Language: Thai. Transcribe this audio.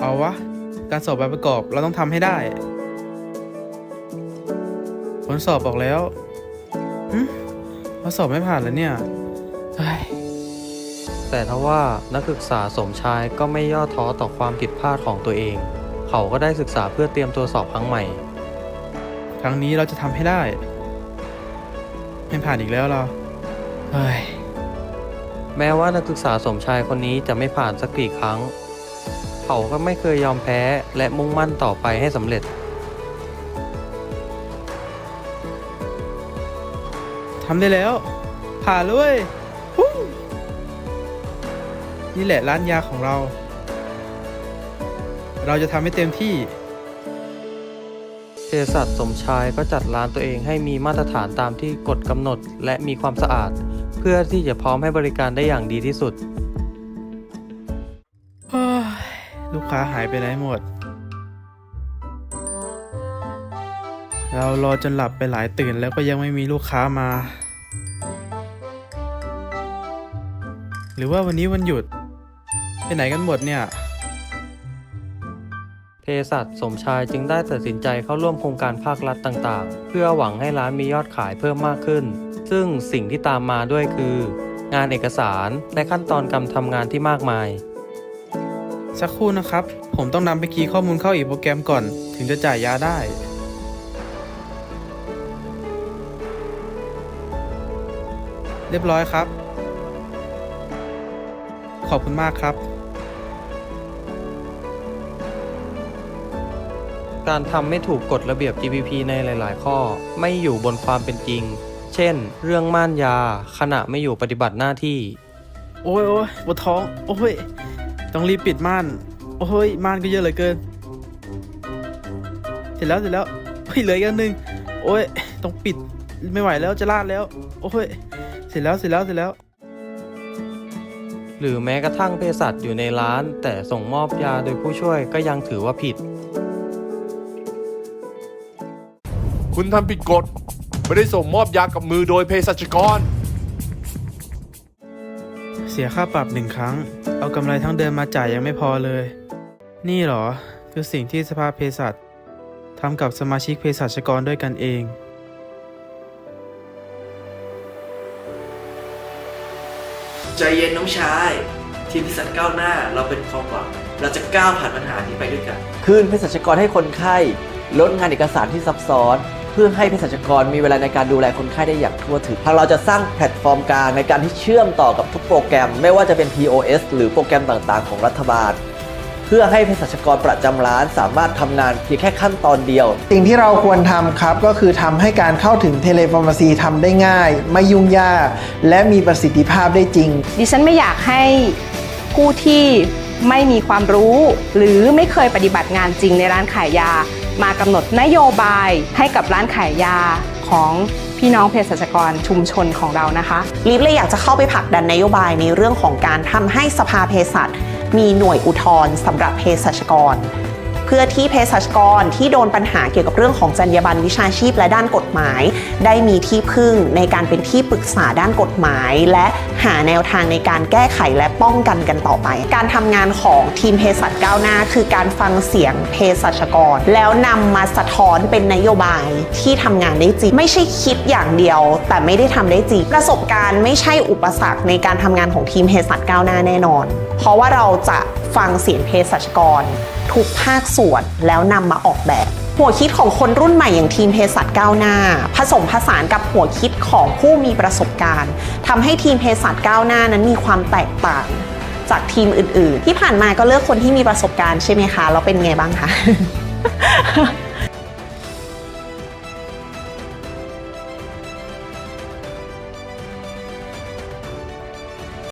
เอาวะ การสอบใบประกอบเราต้องทำให้ได้ ผลสอบออกแล้วหึเราสอบไม่ผ่านแล้วเนี่ยเฮ้ยแต่ทว่านักศึกษาสมชายก็ไม่ย่อท้อต่อความผิดพลาดของตัวเอง เขาก็ได้ศึกษาเพื่อเตรียมตัวสอบครั้งใหม่ ครั้งนี้เราจะทำให้ได้ ไม่ผ่านอีกแล้วเราเฮ้ยแม้ว่านักศึกษาสมชายคนนี้จะไม่ผ่านสักกี่ครั้ง เขาก็ไม่เคยยอมแพ้และมุ่งมั่นต่อไปให้สำเร็จทำได้แล้ว ผ่านเลยเว้ยฮู้นี่แหละร้านยาของเรา เราจะทำให้เต็มที่เภสัชสมชายก็จัดร้านตัวเองให้มีมาตรฐานตามที่กฎกำหนดและมีความสะอาด เพื่อที่จะพร้อมให้บริการได้อย่างดีที่สุด ลูกค้าหายไปไหนหมด เรารอจนหลับไปหลายตื่นแล้วก็ยังไม่มีลูกค้ามา หรือว่าวันนี้วันหยุด ไปไหนกันหมดเนี่ยเภสัชสมชายจึงได้ตัดสินใจเข้าร่วมโครงการภาครัฐต่างๆ เพื่อหวังให้ร้านมียอดขายเพิ่มมากขึ้น ซึ่งสิ่งที่ตามมาด้วยคือ งานเอกสารและขั้นตอนการทำงานที่มากมาย สักครู่นะครับ ผมต้องนำไปคีย์ข้อมูลเข้าอีกโปรแกรมก่อน ถึงจะจ่ายยาได้ เรียบร้อยครับ ขอบคุณมากครับ การทำไม่ถูกกฎระเบียบ GPP ในหลาย ๆ ข้อ ไม่อยู่บนความเป็นจริง เช่น เรื่องม่านยาขณะไม่อยู่ปฏิบัติหน้าที่ โอ้ยโอ้ยปวดท้อง โอ้ย ต้องรีบปิดม่าน โอ้ยม่านก็เยอะเหลือเกิน เสร็จแล้วเสร็จแล้วเฮ้ยเหลืออีกอันหนึ่งโอ้ยต้องปิดไม่ไหวแล้วจะลาดแล้ว โอ้ยเสร็จแล้วเสร็จแล้วเสร็จแล้ว หรือแม้กระทั่งเภสัชอยู่ในร้าน แต่ส่งมอบยาโดยผู้ช่วยก็ยังถือว่าผิด คุณทำผิดกฎ ไม่ได้ส่งมอบยากับมือโดยเภสัชกรเสียค่าปรับหนึ่งครั้ง เอากำไรทั้งเดือนมาจ่ายยังไม่พอเลย นี่เหรอ คือสิ่งที่สภาเภสัชทำกับสมาชิกเภสัชกรด้วยกันเองใจเย็นน้องชาย ทีมพิสัตก้าวหน้าเราเป็นความหวัง เราจะก้าวผ่านปัญหานี้ไปด้วยกัน คืนเภสัชกรให้คนไข้ ลดงานเอกสารที่ซับซ้อนเพื่อให้เภสัชกรมีเวลาในการดูแลคนไข้ได้อย่างทั่วถึงทางเราจะสร้างแพลตฟอร์มกลางในการที่เชื่อมต่อกับทุกโปรแกรม ไม่ว่าจะเป็น POS หรือโปรแกรมต่างๆ ของรัฐบาล เพื่อให้เภสัชกรประจำร้านสามารถทำงานเพียงแค่ขั้นตอนเดียว สิ่งที่เราควรทำครับก็คือทำให้การเข้าถึงเทเลฟอร์มาซีทำได้ง่าย ไม่ยุ่งยาก และมีประสิทธิภาพได้จริง ดิฉันไม่อยากให้ผู้ที่ไม่มีความรู้ หรือไม่เคยปฏิบัติงานจริงในร้านขายยา มากำหนดนโยบายให้กับร้านขายยาของพี่น้องเภสัชกรชุมชนของเรานะคะลิฟเลยอยากจะเข้าไปผลักดันนโยบายในเรื่องของการทำให้สภาเภสัชมีหน่วยอุทธรณ์สำหรับเภสัชกร เพื่อที่เภสัชกรที่โดนปัญหาเกี่ยวกับเรื่องของจรรยาบรรณวิชาชีพและด้านกฎหมาย ได้มีที่พึ่งในการเป็นที่ปรึกษาด้านกฎหมาย และหาแนวทางในการแก้ไขและป้องกันกันต่อไป การทำงานของทีมเภสัชก้าวหน้า คือการฟังเสียงเภสัชกร แล้วนำมาสะท้อนเป็นนโยบายที่ทำงานได้จริง ไม่ใช่คิดอย่างเดียว แต่ไม่ได้ทำได้จริง ประสบการณ์ไม่ใช่อุปสรรคในการทำงานของทีมเภสัชก้าวหน้าแน่นอน เพราะว่าเราจะฟังเสียงเภสัชกร ทุกภาคส่วนแล้วนำมาออกแบบ หัวคิดของคนรุ่นใหม่อย่างทีมเภสัชก้าวหน้า ผสมผสานกับหัวคิดของผู้มีประสบการณ์ทำให้ทีมเภสัชก้าวหน้านั้นมีความแตกต่างจากทีมอื่น ๆ ที่ผ่านมาก็เลือกคนที่มีประสบการณ์ใช่ไหมคะ แล้วเป็นไงบ้างคะ